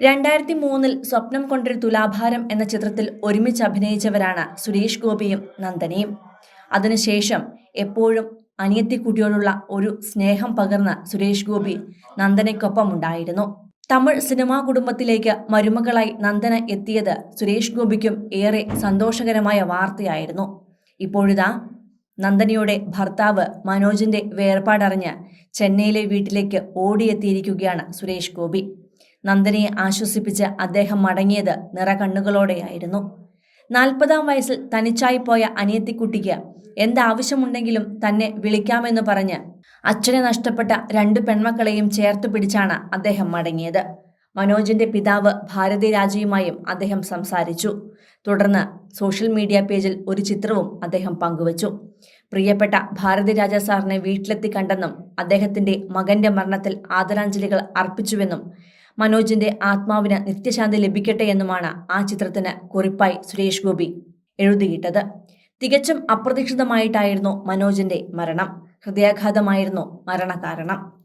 രണ്ടായിരത്തി മൂന്നിൽ സ്വപ്നം കൊണ്ടൊരു തുലാഭാരം എന്ന ചിത്രത്തിൽ ഒരുമിച്ച് അഭിനയിച്ചവരാണ് സുരേഷ് ഗോപിയും നന്ദനയും. അതിനുശേഷം എപ്പോഴും അനിയത്തിക്കുട്ടിയോടുള്ള ഒരു സ്നേഹം പകർന്ന സുരേഷ് ഗോപി നന്ദനയ്ക്കൊപ്പം ഉണ്ടായിരുന്നു തമിഴ് സിനിമാ കുടുംബത്തിലേക്ക് മരുമകളായി നന്ദന എത്തിയത് സുരേഷ് ഗോപിക്കും ഏറെ സന്തോഷകരമായ വാർത്തയായിരുന്നു. ഇപ്പോഴിതാ നന്ദനയുടെ ഭർത്താവ് മനോജിന്റെ വേർപാടറിഞ്ഞ് ചെന്നൈയിലെ വീട്ടിലേക്ക് ഓടിയെത്തിയിരിക്കുകയാണ് സുരേഷ് ഗോപി. നന്ദനയെ ആശ്വസിപ്പിച്ച് അദ്ദേഹം മടങ്ങിയത് നിറകണ്ണുകളോടെയായിരുന്നു. നാൽപ്പതാം വയസ്സിൽ തനിച്ചായി പോയ അനിയത്തിക്കുട്ടിക്ക് എന്താവശ്യമുണ്ടെങ്കിലും തന്നെ വിളിക്കാമെന്ന് പറഞ്ഞ് അച്ഛനെ നഷ്ടപ്പെട്ട രണ്ടു പെൺമക്കളെയും ചേർത്ത് പിടിച്ചാണ് അദ്ദേഹം മടങ്ങിയത്. മനോജിന്റെ പിതാവ് ഭാരതി രാജയുമായും അദ്ദേഹം സംസാരിച്ചു. തുടർന്ന് സോഷ്യൽ മീഡിയ പേജിൽ ഒരു ചിത്രവും അദ്ദേഹം പങ്കുവച്ചു. പ്രിയപ്പെട്ട ഭാരതി രാജ സാറിനെ വീട്ടിലെത്തി കണ്ടെന്നും അദ്ദേഹത്തിന്റെ മകന്റെ മരണത്തിൽ ആദരാഞ്ജലികൾ അർപ്പിച്ചുവെന്നും മനോജിന്റെ ആത്മാവിന് നിത്യശാന്തി ലഭിക്കട്ടെ എന്നുമാണ് ആ ചിത്രത്തിന് കുറിപ്പായി സുരേഷ് ഗോപി എഴുതിയിട്ടത്. തികച്ചും അപ്രതീക്ഷിതമായിട്ടായിരുന്നു മനോജിന്റെ മരണം. ഹൃദയാഘാതമായിരുന്നു മരണകാരണം.